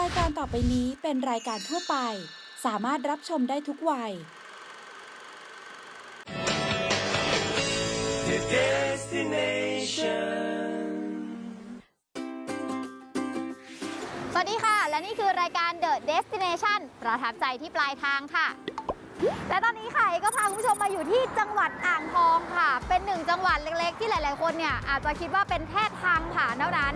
รายการต่อไปนี้เป็นรายการทั่วไป สามารถรับชมได้ทุกวัย The destination. สวัสดีค่ะ และนี่คือรายการ The Destination ประทับใจที่ปลายทางค่ะ และตอนนี้ค่ะเอก็พาคุณผู้ชมมาอยู่ที่จังหวัดอ่างทองค่ะ เป็นหนึ่งจังหวัดเล็กๆ ที่หลาย ๆ คนเนี่ยอาจจะคิดว่าเป็นแค่ทางผ่านเท่านั้น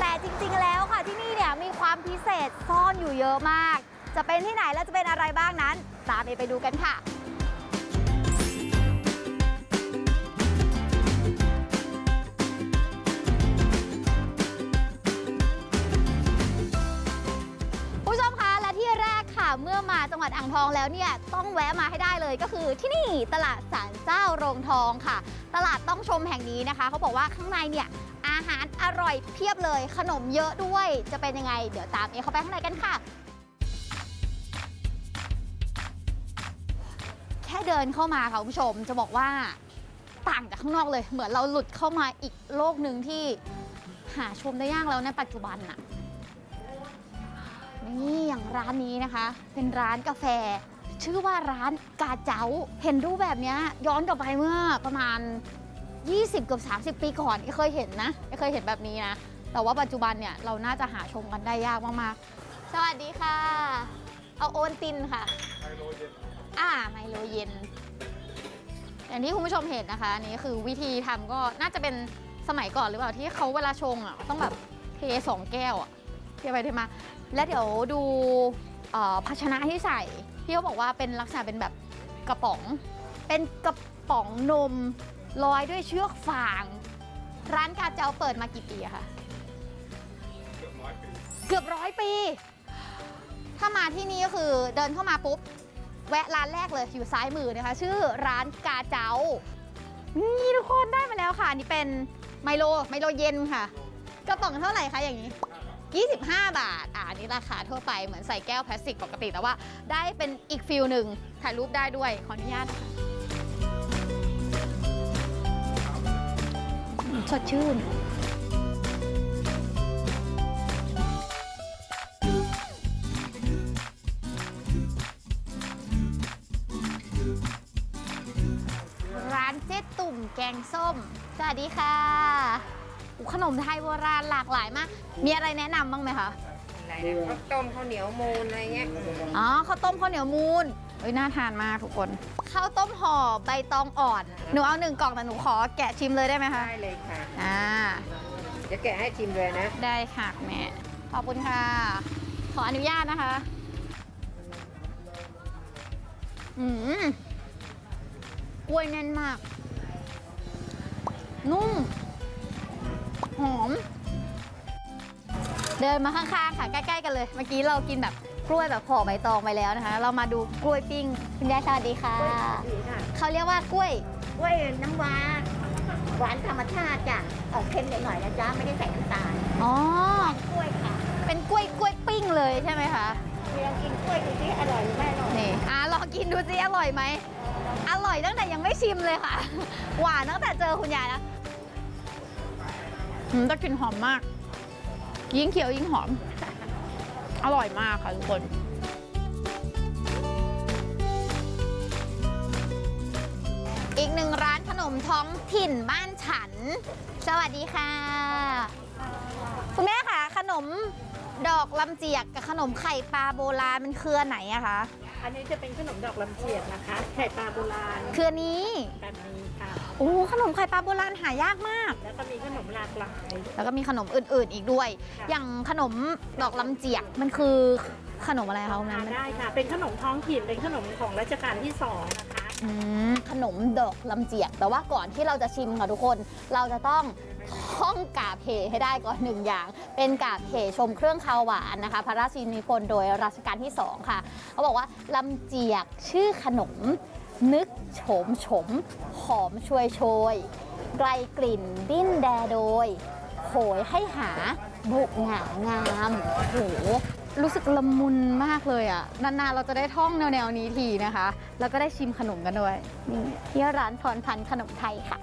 แต่จริงๆแล้วค่ะที่นี่เนี่ยมีความพิเศษซ่อนอยู่เยอะมาก จะเป็นที่ไหนและจะเป็นอะไรบ้างนั้น ตามเอไปดูกันค่ะ เมื่อมาจังหวัดอ่างทองแล้วเนี่ยต้องแวะมาให้ได้เลยก็คือที่นี่ตลาดสารเจ้าโรงทองค่ะ ตลาดต้องชมแห่งนี้นะคะ เขาบอกว่าข้างในเนี่ยอาหารอร่อยเพียบเลย ขนมเยอะด้วย จะเป็นยังไง เดี๋ยวตามเอเข้าไปข้างในกันค่ะ แค่เดินเข้ามาค่ะคุณผู้ชมจะบอกว่าต่างจากข้างนอกเลย เหมือนเราหลุดเข้ามาอีกโลกหนึ่งที่หาชมได้ยากแล้วในปัจจุบันน่ะ นี่อย่างร้านนี้นะคะ เป็นร้านกาแฟ ชื่อว่าร้านกาเจ้า เห็นรูปแบบนี้ย้อนกลับไปเมื่อประมาณ 20เกือบ30 ปีก่อนเอ้เคยเห็นนะเอ้เคยเห็นแบบนี้นะ แต่ว่าปัจจุบันเนี่ยเราน่าจะหาชมกันได้ยากมากๆ สวัสดีค่ะ เอาโอนตินค่ะไมโลเย็นอ่าไมโลเย็น อย่างที่คุณผู้ชมเห็นนะคะอันนี้คือวิธีทำก็น่าจะเป็นสมัยก่อนหรือเปล่าที่เขาเวลาชงอะต้องแบบเทสองแก้วอะ เทไปเทมา และเดี๋ยวดูเอ่อภาชนะที่ใส่ พี่เขาบอกว่าเป็นลักษณะเป็นแบบกระป๋อง เป็นกระป๋องนมลอยด้วยเชือกฟาง ร้านกาเจ้าเปิดมากี่ปีอะคะเกือบร้อยปี ถ้ามาที่นี่ก็คือเดินเข้ามาปุ๊บ แวะร้านแรกเลยอยู่ซ้ายมือนะคะ ชื่อร้านกาเจ้า นี่ทุกคนได้มาแล้วค่ะ นี่เป็นไมโลไมโลเย็นค่ะ กระป๋องเท่าไหร่คะอย่างนี้ 25 บาท อ่าอันนี้ราคาทั่วไปเหมือนใส่แก้วพลาสติกปกติ แต่ว่าได้เป็นอีกฟิลหนึ่งถ่ายรูปได้ด้วย ขออนุญาตนะคะสดชื่น ร้านเจ๊ตุ่มแกงส้ม สวัสดีค่ะ ขนมไทยโบราณหลากหลายมาก มีอะไรแนะนำบ้างไหมคะ อะไรนะข้าวต้มข้าวเหนียวมูนอะไรเงี้ยอ๋อข้าวต้มข้าวเหนียวมูนเอ้ยน่าทานมากทุกคนข้าวต้มห่อใบตองอ่อน หนูเอาหนึ่งกล่องแต่หนูขอแกะชิมเลยได้ไหมคะ ได้เลยค่ะอ่าจะแกะให้ชิมเลยนะได้ค่ะแม่ ขอบคุณค่ะ ขออนุญาตนะคะ อืมกล้วยแน่นมาก นุ่ม หอม เดินมาข้างๆค่ะ ใกล้ๆกันเลย เมื่อกี้เรากินแบบกล้วยแบบห่อใบตองไปแล้วนะคะ เรามาดูกล้วยปิ้งคุณยายสวัสดีค่ะ ดีค่ะเขาเรียกว่ากล้วย กล้วยน้ำว้าหวานธรรมชาติจ้ะออกเค็มหน่อยๆนะจ๊ะไม่ได้ใส่น้ำตาลอ๋อ กล้วยค่ะเป็นกล้วยกล้วยปิ้งเลยใช่ไหมคะ ลองกินกล้วยดูที่อร่อยหรือไม่อร่อยนี่อะลองกินดูสิอร่อยไหม อร่อยตั้งแต่ยังไม่ชิมเลยค่ะ หวานตั้งแต่เจอคุณยายแล้ว อืมแต่กลิ่นหอมมาก ยิ่งเคี้ยวยิ่งหอม อร่อยมากค่ะทุกคน อีกหนึ่งร้านขนมท้องถิ่นบ้านฉัน สวัสดีค่ะ คุณแม่คะขนมดอกลำเจียกกับขนมไข่ปลาโบราณมันคืออันไหนอะคะ อันนี้จะเป็นขนมดอกลำเจียกนะคะ ไข่ปลาโบราณคืออันนี้แบบนี้ค่ะ โอ้ขนมไข่ปลาโบราณหายากมาก แล้วก็มีขนมหลากหลาย แล้วก็มีขนมอื่นๆอีกด้วย ค่ะ อย่างขนมดอกลำเจียกมันคือขนมอะไรคะคุณทานแม่ได้ค่ะ เป็นขนมท้องถิ่น เป็นขนมของรัชกาลที่สองนะคะ อืมขนมดอกลำเจียก แต่ว่าก่อนที่เราจะชิมค่ะทุกคน เราจะต้อง ท่องกาบเหให้ได้ก่อนหนึ่งอย่าง เป็นกาบเหชมเครื่องคาวหวานนะคะ พระราชินีพลโดยรัชกาลที่สองค่ะเขาบอกว่าลำเจียกชื่อขนม นึกโฉมโฉมหอมช่วยโชยไกลกลิ่นดิ้นแดโดย โหยให้หาบุกหงางามโอ้โหรู้สึกละมุนมากเลยอะ นานๆ เราจะได้ท่องแนวๆนี้ทีนะคะ แล้วก็ได้ชิมขนมกันด้วยนี่ที่ร้านพรพันธ์ขนมไทยค่ะ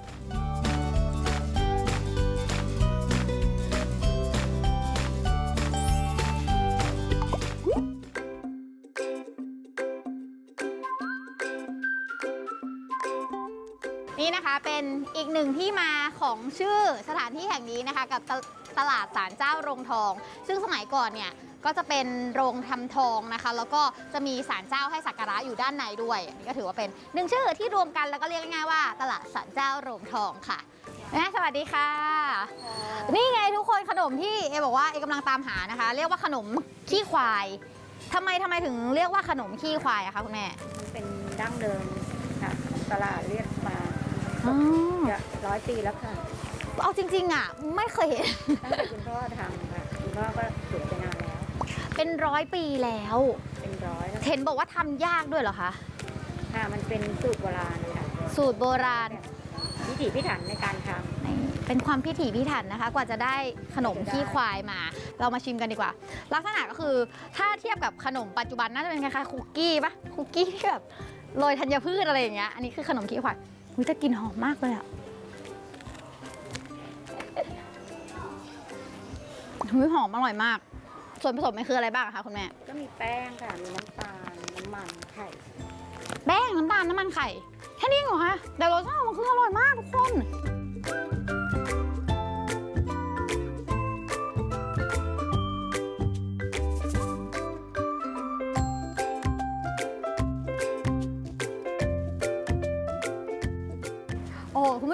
เป็นอีกหนึ่งที่มาของชื่อสถานที่แห่งนี้นะคะ กับตตลาดสารเจ้าโรงทอง ซึ่งสมัยก่อนเนี่ยก็จะเป็นโรงทำทองนะคะ แล้วก็จะมีสารเจ้าให้สักการะอยู่ด้านในด้วยอันนี่ก็ถือว่าเป็นหนึ่งชื่อที่รวมกันแล้วก็เรียกง่ายๆว่า ตลาดสารเจ้าโรงทองค่ะแม่สวัสดีค่ะ นี่ไงทุกคนขนมที่เอบอกว่าเอกำลังตามหานะคะ เรียกว่าขนมขี้ควายทำไมทำไมถึงเรียกว่าขนมขี้ควายอะคะคุณแม่เป็นดั้งเดิมค่ะของตลาดเรียก อ๋อจะร้อยปีแล้วค่ะเอาจริง ๆ อะ ไม่เคยเห็น ตั้งแต่คุณพ่อทำค่ะคุณพ่อก็เสียไปนานแล้ว เป็นร้อยปีแล้ว เป็นร้อยแล้วเห็นบอกว่าทำยากด้วยเหรอคะ ค่ะมันเป็นสูตรโบราณค่ะสูตรโบราณพิถีพิถันในการทเป็นความพิถีพิถันนะคะ กว่าจะได้ขนมขี้ควายมา เรามาชิมกันดีกว่า ลักษณะก็คือถ้าเทียบกับขนมปัจจุบันน่าจะเป็นคล้ายๆคุกกี้ปะคุกกี้ที่แบบโรยธัญพืชอะไรอย่างเงี้ยอันนี้คือขนมขี้ควาย อุ้ยแต่กลินหอมมากเลยอะหุยหอมอร่อยมาก ส่วนผสมมันคืออะไรบ้างคะคุณแม่ำก็มีแป้งค่ะ มีน้ำตาล น้ำมันไข่ แป้งน้ำตาลน้ำมันไข่ แค่นี้เหรอคะ แต่รสชาติมันคืออร่อยมากทุกคน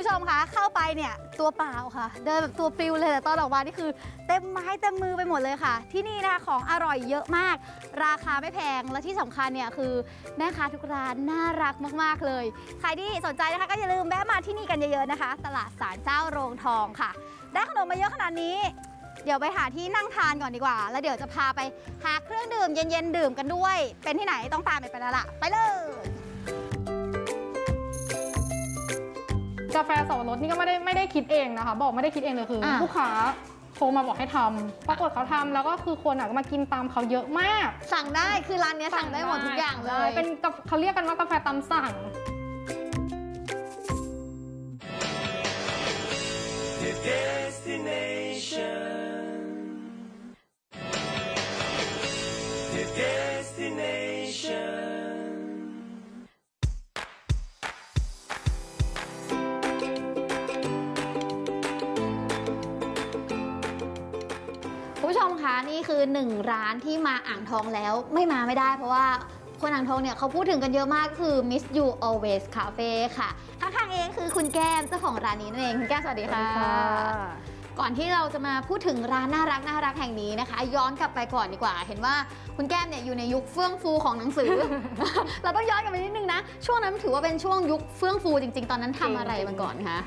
ผู้ชมคะเข้าไปเนี่ยตัวเปล่าค่ะ เดินแบบตัวปลิวเลยแต่ตอนออกมานี่คือ เต็มไม้เต็มมือไปหมดเลยค่ะ ที่นี่นะคะของอร่อยเยอะมาก ราคาไม่แพงและที่สำคัญเนี่ยคือแม่ค้าทุกร้านน่ารักมากๆเลย ใครที่สนใจนะคะก็อย่าลืมแวะมาที่นี่กันเยอะๆนะคะ ตลาดสารเจ้าโรงทองค่ะ ได้ขนมมาเยอะขนาดนี้ เดี๋ยวไปหาที่นั่งทานก่อนดีกว่า แล้วเดี๋ยวจะพาไปหาเครื่องดื่มเย็นๆดื่มกันด้วย เป็นที่ไหนต้องตามไปไปแล้วล่ะ ไปเลย กาแฟสับปะรดนี่ก็ไม่ได้ไม่ได้คิดเองนะคะ บอกไม่ได้คิดเองเลยคืออาลูกค้าโทรมาบอกให้ทำปรากฏเขาทำแล้วก็คือคนอะก็มากินตามเขาเยอะมากสั่งได้คือร้านเนี้ยสั่งได้หมดทุกอย่างเลย เป็นกาเขาเรียกกันว่ากาแฟตามสั่ง นี่คือหนึ่งร้านที่มาอ่างทองแล้วไม่มาไม่ได้เพราะว่าคนอ่างทองเนี่ยเขาพูดถึงกันเยอะมากคือ Miss You Always Cafe ค่ะข้างๆเองคือคุณแก้มเจ้าของร้านนี้นั่นเองคุณแก้มสวัสดีค่ะ ก่อนที่เราจะมาพูดถึงร้านน่ารักน่ารักแห่งนี้นะคะ ย้อนกลับไปก่อนดีกว่า เห็นว่าคุณแก้มเนี่ยอยู่ในยุคเฟื่องฟูของหนังสือ เราต้องย้อนกลับไปนิดนึงนะ ช่วงนั้นถือว่าเป็นช่วงยุคเฟื่องฟูจริง ๆ ตอนนั้นทำอะไรมาก่อนคะ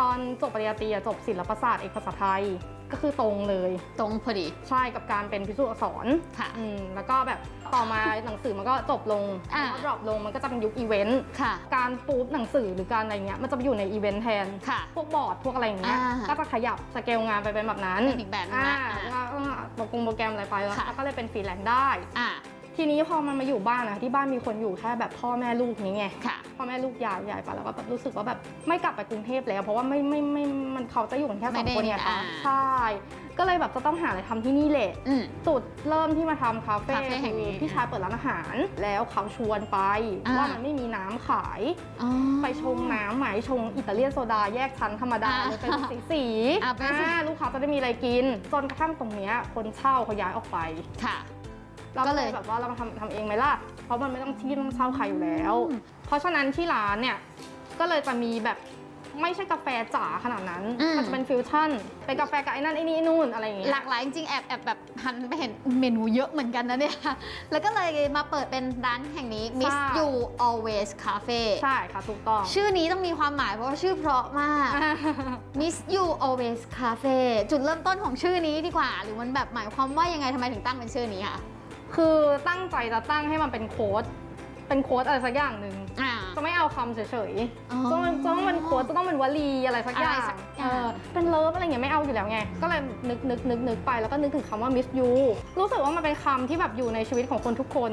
ตอนจบปริญญาตรีอะจบศิลปศาสตร์เอกภาษาไทย ก็คือตรงเลย ตรงพอดี ใช่กับการเป็นพิสูจน์อักษรค่ะอืมแล้วก็แบบต่อมาหนังสือมันก็จบลงอ่า แล้วก็ดรอปลงมันก็จะเป็นยุคอีเวนต์ค่ะ การปูปหนังสือหรือการอะไรเงี้ยมันจะไปอยู่ในอีเวนต์แทน ค่ะ พวกบอร์ดพวกอะไรอย่างเงี้ยอ่าก็จะขยับสเกลงานไปเป็นแบบนั้นเป็นอีกแบบนึงอ่านะอ่าแล้วก็โปรแกรมโปรแกรมอะไรไปแล้วค่ะ แล้วก็เลยเป็นฟรีแลนซ์ได้ อ่า ทีนี้พอมันมาอยู่บ้านนะที่บ้านมีคนอยู่แค่แบบพ่อแม่ลูกนี้ไงค่ะ พ่อแม่ลูกยายยายไปแล้วก็แบบรู้สึกว่าแบบไม่กลับไปกรุงเทพแล้ว เพราะว่าไม่ไม่ไม่มันเขาจะอยู่กันแค่สไม่องได้คนเนี่ยค่ะอ่า ใช่ก็เลยแบบจะต้องหาอะไรทำที่นี่แหละ อืม จุดเริ่มที่มาทำคาเฟ่คาเฟ่แห่งนี้คือพี่ชายเปิดร้านอาหาร แล้วเขาชวนไป อ่า ว่ามันไม่มีน้ำขาย อ๋อ ไปชงน้ำไหมชงอิตาเลียนโซดาแยกชั้นธรรมดาอ่าเลยเป็นสีสีอ่าเป็นสี อ่าลูกค้าจะได้มีอะไรกิน จนกระทั่งตรงเนี้ยคนเช่าเขาย้ายออกไป ค่ะ เราก็ก็เลเลยยแบบว่าเรามาทำทำเองไหมล่ะ เพราะมันไม่ต้องที่ต้องเช่าใครอยู่แล้วอืมเพราะฉะนั้นที่ร้านเนี่ยก็เลยจะมีแบบไม่ใช่กาแฟจ๋าขนาดนั้น อืม มันจะเป็นฟิวชั่น เป็นกาแฟกับไอ้นั่นไอ้นี่ไอ้นู่นอะไรอย่างเงี้ยหลากหลายจริงๆแอบแอบแบบหันไปเห็นเมนูเยอะเหมือนกันนะเนี่ย แล้วก็เลยมาเปิดเป็นร้านแห่งนี้ Miss You Always Cafe ใช่ค่ะถูกต้อง ชื่อนี้ต้องมีความหมายเพราะว่าชื่อเพราะมาก Miss You Always Cafe จุดเริ่มต้นของชื่อนี้ดีกว่า หรือมันแบบหมายความว่ายังไงทำไมถึงตั้งเป็นชื่อนี้คะ คือตั้งใจจะตั้งให้มันเป็นโค้ดเป็นโค้ดอะไรสักอย่างหนึ่งอ่า จะไม่เอาคำเฉยอ๋อๆจะต้องจะต้องเป็นโค้ดจะต้องเป็นวลีอะไรสักอย่างอะไรสักอย่าง เออเป็นเลิฟอะไรอย่างเงี้ยไม่เอาอยู่แล้วไง ก็เลยนึกนึกนึกนึกไปแล้วก็นึกถึงคำว่า miss you รู้สึกว่ามันเป็นคำที่แบบอยู่ในชีวิตของคนทุกคน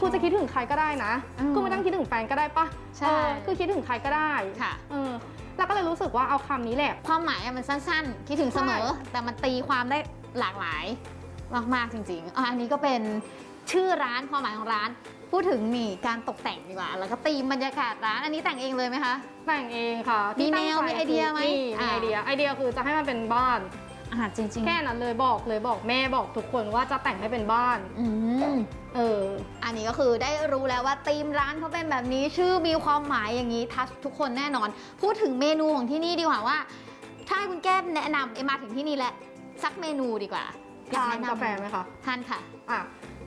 คุณจะคิดถึงใครก็ได้นะอืมคือไม่ต้องคิดถึงแฟนก็ได้ปะใช่ เออคือคิดถึงใครก็ได้ค่ะ เออแล้วก็เลยรู้สึกว่าเอาคำนี้แหละ ความหมายอะมันสั้นๆ คิดถึงเสมอใช่แต่มันตีความได้หลากหลาย มากๆจริงๆอะอันนี้ก็เป็นชื่อร้านความหมายของร้านพพูดถึงนี่การตกแต่งดีกว่า แล้วก็ตีมบรรยากาศร้านอันนี้แต่งเองเลยไหมคะ แต่งเองค่ะมีที่แนวตั้งใจมีไอเดียไหมมีมีอ่าไอเดียไอเดียคือจะให้มันเป็นบ้าน อ่าจริงๆแค่นั้นเลยบอกเลยบอกแม่บอกทุกคนว่าจะแต่งให้เป็นบ้านอืม เออ อันนี้ก็คือได้รู้แล้วว่าธีมร้านเขาเป็นแบบนี้ชื่อมีความหมายอย่างนี้ทัชทุกคนแน่นอน พูดถึงเมนูของที่นี่ดีกว่าว่า ถ้าให้คุณแก้มแนะนำเอมมาถึงที่นี่แหละสักเมนูดีกว่า อยทานแนะนำกาแฟไหมคะ ทานค่ะ อะ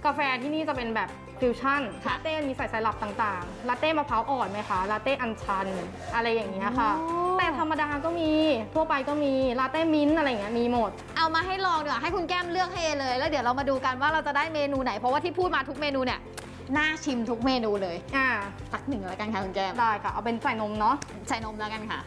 กาแฟที่นี่จะเป็นแบบฟิวชั่นค่ะ ลาเต้มีใส่ไซรัปต่างๆลาเต้มะพร้าวอ่อนไหมคะลาเต้อัญชัน อะไรอย่างเงี้ยค่ะ โอ้ แต่ธรรมดาก็มีทั่วไปก็มีลาเต้มิ้นท์อะไรอย่างเงี้ยมีหมด เอามาให้ลองดีกว่าให้คุณแก้มเลือกให้เลยแล้วเดี๋ยวเรามาดูกันว่าเราจะได้เมนูไหน เพราะว่าที่พูดมาทุกเมนูเนี่ยน่าชิมทุกเมนูเลยอ่าสักหนึ่งแล้วกันค่ะคุณแก้มได้ค่ะ เอาเป็นใส่นมเนาะ ใส่นมแล้วกันค่ะ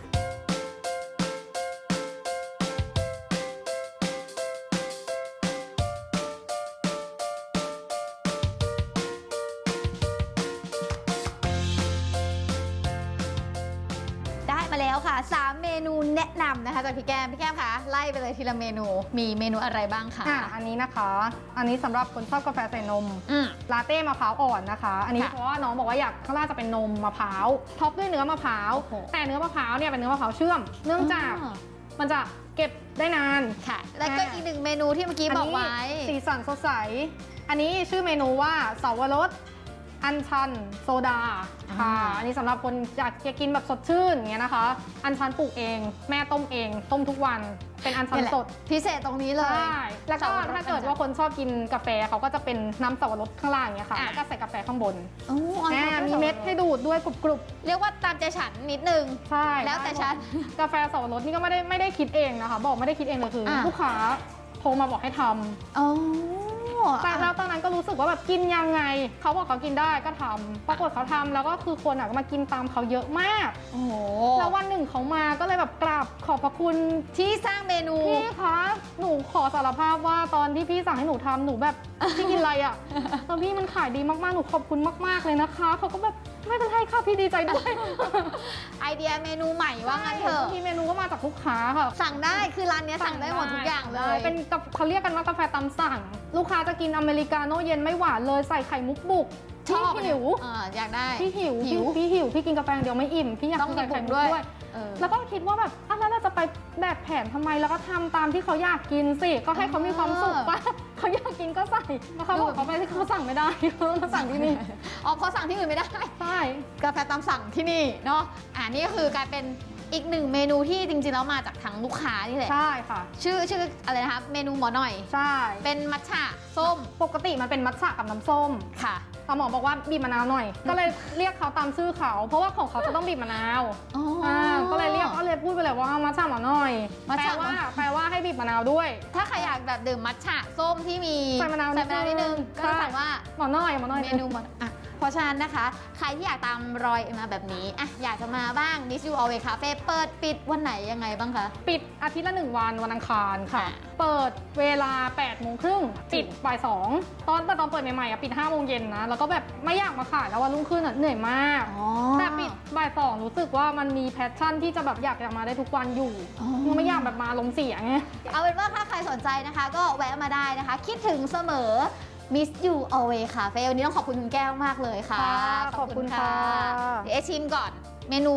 นูแนะนำนะคะจากพี่แก้ม พี่แก้มคะไล่ไปเลยทีละเมนู มีเมนูอะไรบ้างคะ อะอันนี้นะคะ อันนี้สำหรับคนชอบกาแฟใส่นม อืม ลาเต้มะพร้าวอ่อนนะคะ อันนี้ค่ะเพราะว่าน้องบอกว่าอยากข้างล่างจะเป็นนมมะพร้าวท็อปด้วยเนื้อมะพร้าว โอ้โห แต่เนื้อมะพร้าวเนี่ยเป็นเนื้อมะพร้าวเชื่อม เนื่องจากอ๋อมันจะเก็บได้นานค่ะ แล้วก็อ่าอีกหนึ่งเมนูที่เมื่อกี้บอกไว้นนี้สีสันสดใส อันนี้ชื่อเมนูว่าเสาวรส อัญชันโซดาค่ะอ่าอันนี้สำหรับคนอยากจะกินแบบสดชื่นอย่างเงี้ยนะคะ อัญชันปลูกเอง แม่ต้มเอง ต้มทุกวันเป็นอัญชันนี่แหละสดพิเศษตรงนี้เลยใช่แล้วก็สวรสถ้าเกิดว่าคนชอบกินกาแฟเขาก็จะเป็นน้ำสับปะรดข้างล่างอย่างเงี้ยค่ะอะแล้วก็ใส่กาแฟข้างบนโอ้อ๋ออ่าชอบมีเม็ดให้ดูดด้วยกรุบเรียกว่าตามใจฉันนิดนึงๆใช่แล้วแต่ฉันกาแฟสับปะรดนี่ก็ไม่ได้ไม่ได้คิดเองนะคะ บอกไม่ได้คิดเองเลยคือออะลูกค้าโทรมาบอกให้ทำอ๋อ แต่แล้วตอนนั้นก็รู้สึกว่าแบบกินยังไง เขาบอกเขากินได้ก็ทำปรากฏเขาทำแล้วก็คือคนอะก็มากินตามเขาเยอะมาก โอ้โหแล้ววันหนึ่งเขามาก็เลยแบบกราบขอบพระคุณ ที่สร้างเมนู พี่คะ หนูขอสารภาพว่าตอนที่พี่สั่งให้หนูทำหนูแบบ พี่กินอะไรอะตอนพี่มันขายดีมากๆ หนูขอบคุณมากๆเลยนะคะ เขาก็แบบไม่เป็นไรค่ะพี่ดีใจด้วยไอเดียเมนูใหม่ว่างั้นเถอะบางทีเมนูก็มาจากลูกค้าค่ะสั่งได้คือร้านเนี้ยสั่งได้หมดทุกอย่างเลย เป็นกับเขาเรียกกันว่ากาแฟตามสั่ง ลูกค้าจะกินอเมริกาโน่เย็นไม่หวานเลยใส่ไข่มุกบุกชอบพี่หิวอ่าอยากได้พี่หิวหิวพี่พี่หิวพี่กินกาแฟอย่างเดียวไม่อิ่มพี่อยากต้องกินไข่มีมุบุกกด้วยด้วยเออแล้วก็คิดว่าแบบอะแล้วเราจะไปแบบแผนทำไมแล้วก็ทำตามที่เขาอยากกินสิก็ให้เขามีความสุขปะเขาอยากกินก็ใส่แล้วเขาบอกเขาไปที่เขาสั่งไม่ได้เขามาสั่งที่นี่อ๋อเพราะสั่งที่อื่นไม่ได้ใช่กาแฟตามสั่งที่นี่เนาะอ่านี่ก็คือกลายเป็น อีกหนึ่งเมนูที่จริงๆแล้วมาจากทางลูกค้านี่แหละใช่ค่ะ ชื่อชื่ออะไรนะคะเมนูหมอหน่อย ใช่เป็นมัทฉะส้มปกติมันเป็นมัทฉะกับน้ำส้มค่ะแต่หมอบอกว่าบีบมะนาวหน่อย ก็เลยเรียกเขาตามชื่อเขา เพราะว่าของเขาจะต้องบีบมะนาวอ๋ออ่าก็เลยเรียกก็เลยพูดไปเลยว่ามัทฉะหมอหน่อยมัทแปลฉะว่าแปลว่าให้บีบมะนาวด้วย ถ้าใครอยากแบบดื่มมัทฉะส้มที่มีใส่มะนาวใส่มะนาวนิดนึงนิดนึงก็จะสั่งว่าหมอหน่อยหมอหน่อยเมนูหมดอะ เพราะฉะนั้นนะคะ ใครที่อยากตามรอยเอ็มมาแบบนี้อะอยากจะมาบ้าง Miss You Always Cafe เปิดปิดวันไหนยังไงบ้างคะ ปิดอาทิตย์ละหนึ่งวันวันอังคารค่ะค่ะเปิดเวลา8โมงครึ่งปิดบ่ายสองตอนแต่ตอนเปิดใหม่ๆอะปิด5โมงเย็นนะแล้วก็แบบไม่อยากมาขายแล้ววันรุ่งขึ้นอะเหนื่อยมากอ๋อแต่ปิดบ่ายสองรู้สึกว่ามันมีแพชชั่นที่จะแบบอยากจะมาได้ทุกวันอยู่อ๋อยังไม่อยากแบบมาลงเสียงไง เอาเป็นว่าถ้าใครสนใจนะคะ ก็แวะมาได้นะคะ คิดถึงเสมอ Miss You Always Cafe วันนี้ต้องขอบคุณคุณแก้วมากเลยค่ะค่ะขอบคุณค่ะ เดี๋ยวเอะชิมก่อน เมนู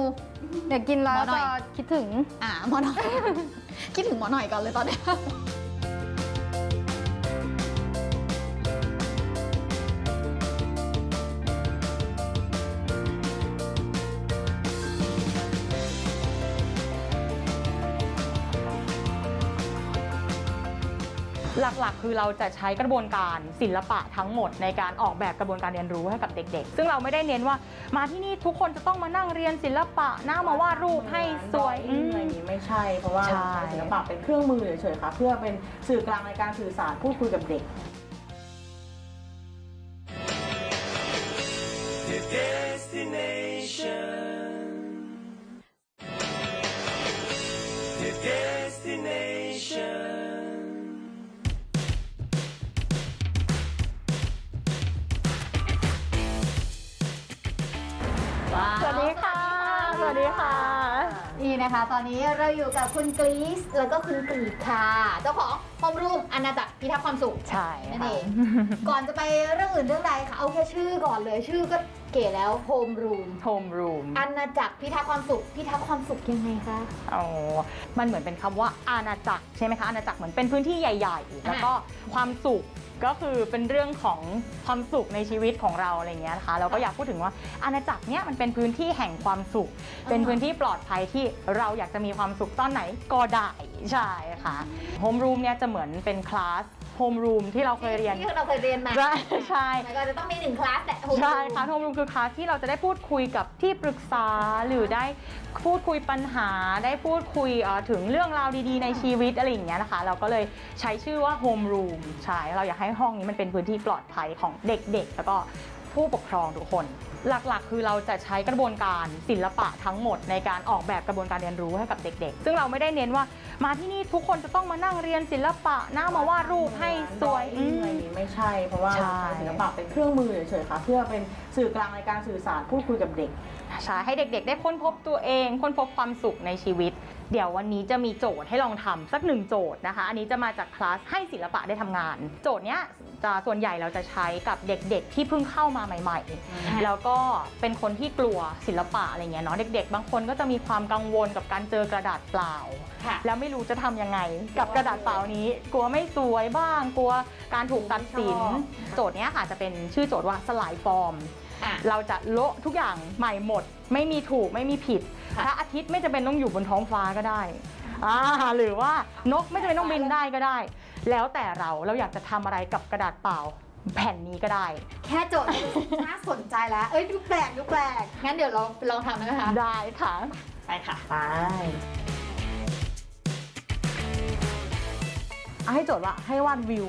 เดี๋ยวกินแล้วหมอหน่อย จะคิดถึง อ่าหมอหน่อย คิดถึงหมอหน่อยก่อนเลยตอนเนี้ย หลักๆ คือเราจะใช้กระบวนการศิลปะทั้งหมดในการออกแบบกระบวนการเรียนรู้ให้กับเด็ก ๆ ซึ่งเราไม่ได้เน้นว่ามาที่นี่ทุกคนจะต้องมานั่งเรียนศิลปะหน้ามาวาดรูปให้สวยอืม อะไรอย่างนี้ไม่ใช่ เพราะว่าใช่ ศิลปะเป็นเครื่องมือเฉยๆค่ะ เพื่อเป็นสื่อกลางในการสื่อสารพูดคุยกับเด็ก สวัสดีค่ะ สวัสดีค่ะ นี่นะคะ ตอนนี้เราอยู่กับคุณกรีซแล้วก็คุณกรีดค่ะ เจ้าของโฮมรูมอาณาจักรพิทักษ์ความสุขใช่นั่นค่ะเองก่อนจะไปเรื่องอื่นเรื่องใดค่ะ เอาแค่ชื่อก่อนเลยชื่อก็เก๋แล้วโฮมรูมโฮมรูมอาณาจักรพิทักษ์ความสุขพิทักษ์ความสุขยังไงคะอ๋อมันเหมือนเป็นคำว่าอาณาจักรใช่ไหมคะอาณาจักรเหมือนเป็นพื้นที่ใหญ่ ๆ แล้วก็ความสุข ก็คือเป็นเรื่องของความสุขในชีวิตของเราอะไรเงี้ยนะคะเราก็อยากพูดถึงว่าอาณาจักรเนี้ยมันเป็นพื้นที่แห่งความสุข เป็นพื้นที่ปลอดภัยที่เราอยากจะมีความสุขตอนไหนก็ได้ใช่ค่ะโฮมรูมเนี่ยจะเหมือนเป็นคลาส โฮมรูมที่เราเคยเรียน ที่เราเคยเรียนมาใช่ใช่ แล้วก็จะต้องมีหนึ่งคลาสแหละ home ใช่ room ค่ะโฮมรูมคือคลาสที่เราจะได้พูดคุยกับที่ปรึกษาหรือได้พูดคุยปัญหา ได้พูดคุยเอ่อถึงเรื่องราวดีๆ ในชีวิตอะไรอย่างเงี้ยนะคะ เราก็เลยใช้ชื่อว่าโฮมรูมใช่เราอยากให้ห้องนี้มันเป็นพื้นที่ปลอดภัยของเด็กๆ แล้วก็ผู้ปกครองทุกคน หลักๆ คือเราจะใช้กระบวนการศิลปะทั้งหมดในการออกแบบกระบวนการเรียนรู้ให้กับเด็ก ๆ ซึ่งเราไม่ได้เน้นว่ามาที่นี่ทุกคนจะต้องมานั่งเรียนศิลปะหน้ามาวาดรูปให้สวยอืมอะไรอย่างนี้ไม่ใช่ เพราะว่าใช่ ศิลปะเป็นเครื่องมือเฉยๆค่ะ เพื่อเป็นสื่อกลางในการสื่อสารพูดคุยกับเด็ก ใช่ให้เด็กๆ ได้ค้นพบตัวเอง ค้นพบความสุขในชีวิต เดี๋ยววันนี้จะมีโจทย์ให้ลองทำสักหนึ่งโจทย์นะคะ อันนี้จะมาจากคลาสให้ศิลปะได้ทำงาน โจทย์เนี้ยจะส่วนใหญ่เราจะใช้กับเด็กๆ ที่เพิ่งเข้ามาใหม่ ๆ แล้วก็เป็นคนที่กลัวศิลปะอะไรเงี้ยเนาะเด็ก ๆ บางคนก็จะมีความกังวลกับการเจอกระดาษเปล่าค่ะแล้วไม่รู้จะทำยังไง กับกระดาษเปล่านี้ กลัวไม่สวยบ้าง กลัวการถูกตัดสินชอบโจทย์เนี้ยค่ะจะเป็นชื่อโจทย์ว่าสลายฟอร์ม อะเราจะโละทุกอย่างใหม่หมด ไม่มีถูกไม่มีผิดค่ะ พระอาทิตย์ไม่จำเป็นต้องอยู่บนท้องฟ้าก็ได้อ่าหรือว่านกไม่จำเป็นต้องบินได้ก็ได้ แล้วแต่เราเราอยากจะทำอะไรกับกระดาษเปล่าแผ่นนี้ก็ได้ แค่โจทย์นี้น่าสนใจแล้ว เอ้ยดูแปลกดูแปลก งั้นเดี๋ยวเราลองทำนะคะ ได้ค่ะ ไปค่ะ ไปเอาให้โจทย์ว่าให้วาดวิว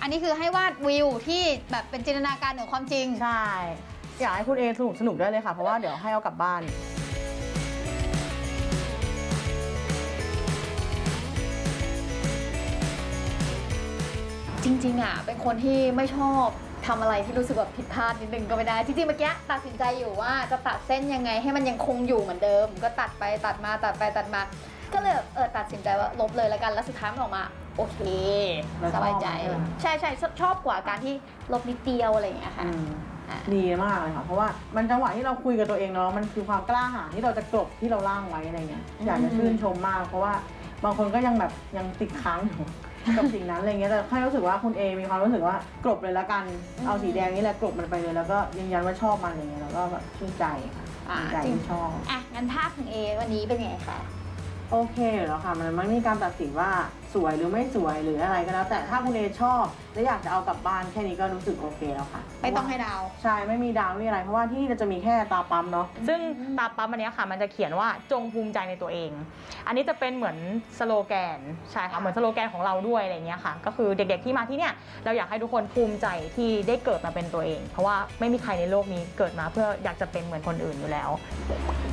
อันนี้คือให้วาดวิวที่แบบเป็นจินตนาการเหนือความจริง ใช่ อยากให้คุณเอสนุกสนุกๆด้วยเลยค่ะ เพราะว่าเดี๋ยวให้เอากลับบ้าน จริงๆอะเป็นคนที่ไม่ชอบทำอะไรที่รู้สึกแบบผิดพลาดนิดนึงก็ไม่ได้ จริงๆเมื่อกี้ตัดสินใจอยู่ว่าจะตัดเส้นยังไงให้มันยังคงอยู่เหมือนเดิม ก็ตัดไปตัดมาตัดไปตัดมา ก็เลยแบบเออตัดสินใจว่าลบเลยแล้วกันแล้วสุดท้ายมันออกมา โอเคแล้วชสอบบายใจ ใช่ไหม ใช่ใช่ชอบชอบกว่าการที่ลบนิดเดียวอะไรอย่างเงี้ยค่ะ อืมอะ ดีมากเลยค่ะ เพราะว่ามันจังหวะที่เราคุยกับตัวเองเนาะมันคือความกล้าหาญที่เราจะกลบที่เราล่างไว้อะไรเงี้ยอยากจะชื่นชมมาก เพราะว่าบางคนก็ยังแบบยังติดค้างอยู่กับสิ่งนั้นอะไรเงี้ยแต่แค่รู้สึกว่าคุณเอมีความรู้สึกว่ากลบเลยละกันเอาสีแดงนี่แหละกลบมันไปเลย แล้วก็ยืนยันว่าชอบมันอะไรเงี้ยแล้วก็แบบชื่นใจค่ะอ่าชื่นใจจริงที่ชอบอะงั้นภาพของเอวันนี้เป็นไงคะ โอเคอยู่แล้วค่ะมันไม่มีการตัดสินว่าสวยหรือไม่สวยหรืออะไรก็แล้ว แต่ถ้าคุณเอชอบและอยากจะเอากลับบ้านแค่นี้ก็รู้สึกโอเคแล้วค่ะไม่ต้องให้ดาว ใช่ไม่มีดาวไม่มีอะไร เพราะว่าที่นี่เราจะมีแค่ตาปั๊มเนาะซึ่งตาปั๊มอันเนี้ยค่ะ มันจะเขียนว่าจงภูมิใจในตัวเอง อันนี้จะเป็นเหมือนสโลแกนใช่ค่ะเหมือนสโลแกนของเราด้วยอะไรเงี้ยค่ะ ก็คือเด็กๆที่มาที่เนี่ยเราอยากให้ทุกคนภูมิใจที่ได้เกิดมาเป็นตัวเอง เพราะว่าไม่มีใครในโลกนี้เกิดมาเพื่ออยากจะเป็นเหมือนคนอื่นอยู่แล้ว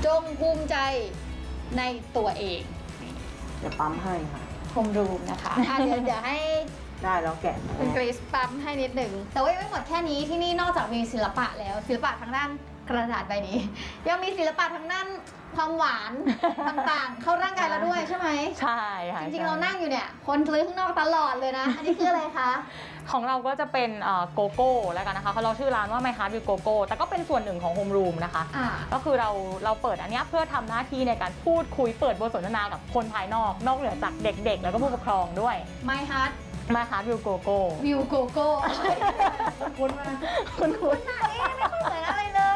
จงภูมิใจ ในตัวเองเดี๋ยวปั๊มให้ค่ะ โฮมรูมนะคะอะเดี๋ยวเดี๋ยวให้ ได้แล้วแกะคุณกรีซปั๊มให้นิดหนึ่ง แต่ว่ายังไม่หมดแค่นี้ที่นี่นอกจากมีศิลปะแล้ว ศิลปะทางด้านกระดาษใบนี้ ยังมีศิลปะทางด้านความหวาน ต่างๆ เข้าร่าง ใช่ไหมใช่ค่ะจริงๆใช่เรานั่งอยู่เนี่ย คนซื้อข้างนอกตลอดเลยนะ อันนี้คืออะไรคะ ของเราก็จะเป็นโกโก้แล้วกันนะคะเขาเราชื่อร้านว่า My Heart with Gogo แต่ก็เป็นส่วนหนึ่งของ Home Room นะคะ อ่า ก็คือเราเราเปิดอันเนี้ยเพื่อทำหน้าที่ในการพูดคุยเปิดบทสนทนากับคนภายนอก นอกเหนือจากเด็กๆ แล้วก็ผู้ปกครองด้วย My Heart My Heart with Gogo View Go Go คุณมาคุณคุณ เอ๊ะไม่ค่อยเหมือ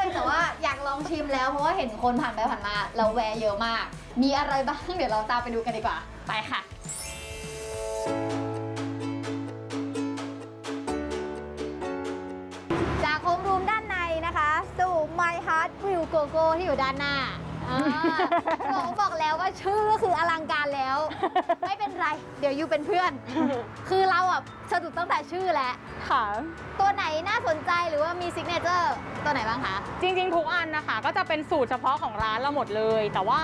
นอะไรเลยแต่ว่าอยากลองชิมแล้วเพราะว่าเห็นคนผ่านไปผ่านมาเราแวร์เยอะมาก มีอะไรบ้าง เดี๋ยวเราตามไปดูกันดีกว่า ไปค่ะ จากโฮมรูมด้านในนะคะ สู่ My Heart View Go Go ที่อยู่ด้านหน้าอ่าบอกบอกแล้วว่าชื่อก็คืออลังการแล้วไม่ เป็นไรเดี๋ยวยูเป็นเพื่อน คือเราอะสะดุดตั้งแต่ชื่อแล้วค่ะ ตัวไหนน่าสนใจหรือว่ามีซิกเนเจอร์ตัวไหนบ้างคะ จริงๆ ทุกอันนะคะ ก็จะเป็นสูตรเฉพาะของร้านเราหมดเลย แต่ว่า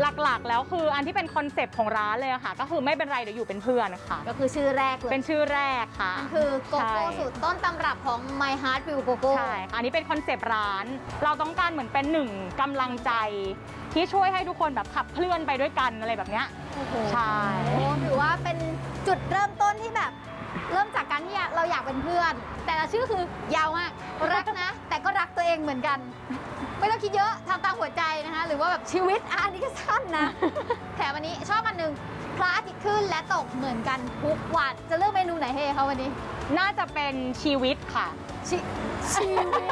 หลักๆ แล้วคืออันที่เป็นคอนเซปต์ของร้านเลยอะค่ะ ก็คือไม่เป็นไรเดี๋ยวอยู่เป็นเพื่อนค่ะ ก็คือชื่อแรกเลยเป็นชื่อแรกค่ะ มันคือโกโก้ใช่สูตรต้นตำรับของ My Heart Will Go ใช่ค่ะอันนี้เป็นคอนเซปต์ร้าน เราต้องการเหมือนเป็นหนึ่งกำลังใจ ที่ช่วยให้ทุกคนแบบขับเคลื่อนไปด้วยกันอะไรแบบเนี้ยใช่โอ้ถือว่าเป็นจุดเริ่มต้นที่แบบ เริ่มจากการที่เราอยากเป็นเพื่อน แต่ละชื่อคือยาวมาก รักนะ แต่ก็รักตัวเองเหมือนกัน ไม่ต้องคิดเยอะทำตามหัวใจนะคะ หรือว่าแบบชีวิตอะอันนี้ก็สั้นนะ แถมวันนี้ชอบอันหนึ่งพระอาทิตย์ขึ้นและตกเหมือนกันทุกวันจะเลือกเมนูไหนให้เขาวันนี้น่าจะเป็นชีวิตค่ะ ชีชีวิต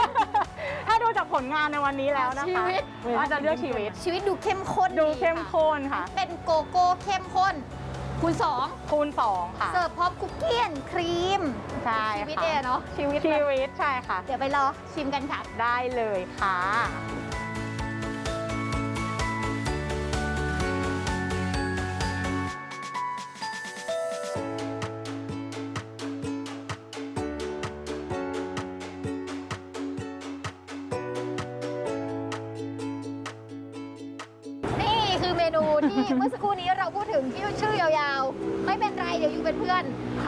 ถ้าดูจากผลงานในวันนี้แล้วนะคะชีวิตน่าจะเลือกชีวิต ชีวิตดูเข้มข้นดูเข้มค่ะข้นค่ะ เป็นโกโก้เข้มข้น คูณสองคูณ2ค่ะ เสิร์ฟพร้อมคุกกี้แอนด์ครีมใช่ชีวิตค่ะเองเนาะชีวิตชีวิตใช่ค่ะ เดี๋ยวไปรอชิมกันค่ะ ได้เลยค่ะ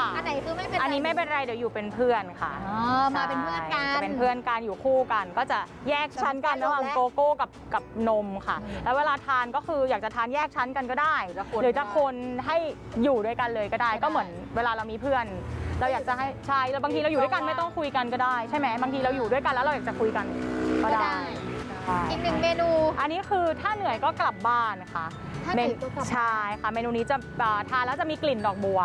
ค่ะอันไหนคือไม่เป็นไรอันนี้ไม่เป็นไรเดี๋ยวอยู่เป็นเพื่อนค่ะอ๋อมาเป็นเพื่อนกัใช่นจะเป็นเพื่อนกันอยู่คู่กัน ก็จะแยกชั้นกันจะระหว่างและโกโก้กับกับนมค่ะ แล้วเวลาทานก็คืออยากจะทานแยกชั้นกันก็ได้หรือจะคนให้อยู่ด้วยกันเลยก็ได้ ก็เหมือนเวลาเรามีเพื่อน เราอยากจะให้ใช่แล้วบางทีเราอยู่ด้วยกันไม่ต้องคุยกันก็ได้ใช่ไหมบางทีเราอยู่ด้วยกันแล้วเราอยากจะคุยกันก็ก็ได้ได้ใช่อีกหนึ่งเมนู อันนี้คือถ้าเหนื่อยก็กลับบ้านค่ะ ถ้าเหนื่อยก็กลับบ้านใช่ค่ะ เมนูนี้จะอ่าทานแล้วจะมีกลิ่นดอกบัว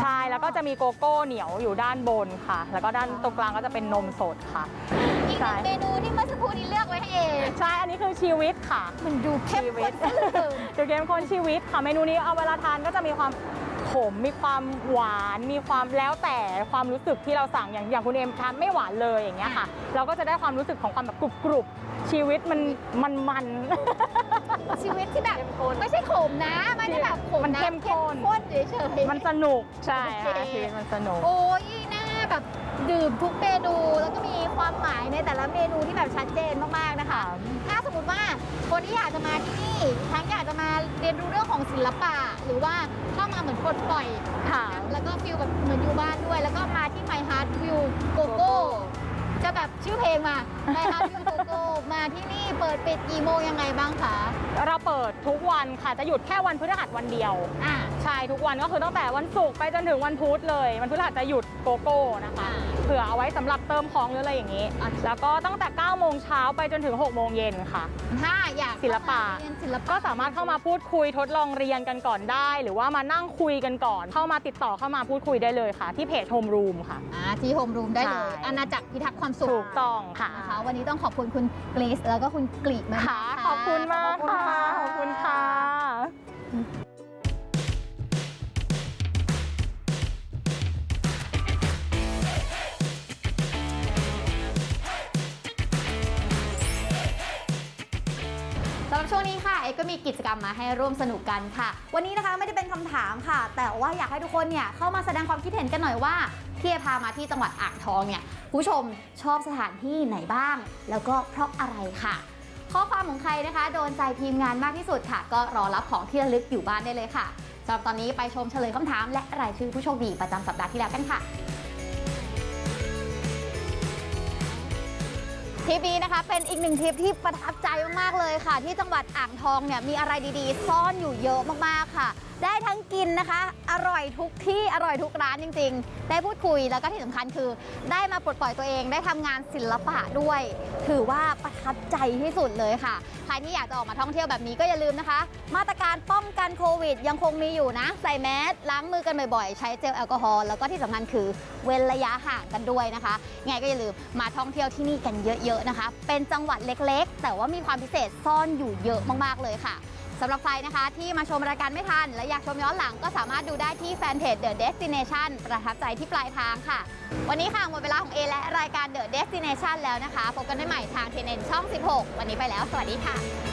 ใช่ แล้วก็จะมีโกโก้เหนียวอยู่ด้านบนค่ะ แล้วก็ด้านตรงกลางก็จะเป็นนมสดค่ะ อีกหนึ่งเมนูที่เมื่อสักครู่นี้เลือกไว้ให้เองใช่ อันนี้คือชีวิตค่ะ มันดูเข้มชีวิข้ตนซะเหลือเกิน เดี๋ยวเกมคนชีวิตค่ะ เมนูนี้เอาเวลาทานก็จะมีความขม มีความหวาน มีความแล้วแต่ความรู้สึกที่เราสั่งอย่างอย่างคุณเอมทานไม่หวานเลยอย่างเงี้ยค่ะ เราก็จะได้ความรู้สึกของความแบบกรุบกรุบๆชีวิตมันมันมัน ชีวิตที่แบบไม่ใช่ขมนะไม่ได้แบบขมมันนะเข้มข้น ข้นเฉยๆ มันสนุกใช่ค่ะโอเค ชีวิตมันสนุก โอ้ยน่าแบบดื่มทุกเมนูแล้วก็มีความหมายในแต่ละเมนูที่แบบชัดเจนมากๆนะคะ ถ้าสมมติว่าคนที่อยากจะมาที่นี่ทั้งอยากจะมาเรียนรู้เรื่องของศิลปะ หรือว่าเข้ามาเหมือนปลดปล่อยค่ะ แล้วก็ฟิลแบบเหมือนอยู่บ้านด้วย แล้วก็มาที่ My Heart View Go Go จะแบบชื่อเพลงมา My Heart View Go Go มาที่นี่เปิดปิดกี่โมงยังไงบ้างคะเราเปิดทุกวันค่ะจะหยุดแค่วันพฤหัสวันเดียว อ่า ใช่ทุกวันก็คือตั้งแต่วันศุกร์ไปจนถึงวันพุธเลย วันพฤหัสจะหยุดโกโก้นะคะ เผื่อเอาไว้สำหรับเติมของหรืออะไรอย่างนี้ แล้วก็ตั้งแต่ 9 โมงเช้าไปจนถึง 6 โมงเย็นค่ะ ถ้าอยากศิลปะเข้ามาเรียนศิลปะก็สามารถเข้ามาพูดคุยทดลองเรียนกันก่อนได้ หรือว่ามานั่งคุยกันก่อน เข้ามาติดต่อเข้ามาพูดคุยได้เลยค่ะ ที่เพจโฮมรูมค่ะอ่าที่โฮมรูมได้เลยใช่อาณาจักรพิทักษ์ความสุขถูกต้องค่ะนะคะวันนี้ต้องขอบคุณคุณกรีซแล้วก็คุณกรีมากๆค่ะขอบคุณมากขอบค่ะะขอบคุณค่ะ ช่วงนี้ค่ะเอกก็มีกิจกรรมมาให้ร่วมสนุกกันค่ะ วันนี้นะคะไม่ได้เป็นคำถามค่ะ แต่ว่าอยากให้ทุกคนเนี่ยเข้ามาแสดงความคิดเห็นกันหน่อยว่าที่พามาที่จังหวัดอ่างทองเนี่ยผู้ชมชอบสถานที่ไหนบ้าง แล้วก็เพราะอะไรค่ะ ข้อความของใครนะคะ โดนใจทีมงานมากที่สุดค่ะ ก็รอรับของที่ระลึกอยู่บ้านได้เลยค่ะสำหรับตอนนี้ไปชมเฉลยคำถามและรายชื่อผู้โชคดีประจำสัปดาห์ที่แล้วกันค่ะ ทริปนี้นะคะเป็นอีกหนึ่งทริปที่ประทับใจมากๆเลยค่ะ ที่จังหวัดอ่างทองเนี่ยมีอะไรดีๆ ซ่อนอยู่เยอะมากๆค่ะได้ทั้งกินนะคะ อร่อยทุกที่อร่อยทุกร้านจริง ๆ ได้พูดคุยแล้วก็ที่สำคัญคือ ได้มาปลดปล่อยตัวเองได้ทำงานศิลปะด้วย ถือว่าประทับใจที่สุดเลยค่ะ ใครที่อยากจะออกมาท่องเที่ยวแบบนี้ก็อย่าลืมนะคะ มาตรการป้องกันโควิด ยังคงมีอยู่นะ ใส่แมสล้างมือกันบ่อยๆ ใช้เจลแอลกอฮอล์แล้วก็ที่สำคัญคือเว้นระยะห่างกันด้วยนะคะไงก็อย่าลืมมาท่องเที่ยวที่นี่กันเยอะๆนะคะ เป็นจังหวัดเล็กๆ แต่ว่ามีความพิเศษซ่อนอยู่เยอะมากๆเลยค่ะ สำหรับใครนะคะที่มาชมรายการไม่ทัน และอยากชมย้อนหลังก็สามารถดูได้ที่แฟนเพจ The Destination ประทับใจที่ปลายทางค่ะ วันนี้ค่ะหมดเวลาของเอและรายการ The Destination แล้วนะคะ พบกันได้ใหม่ทาง TNN ช่อง 16 วันนี้ไปแล้ว สวัสดีค่ะ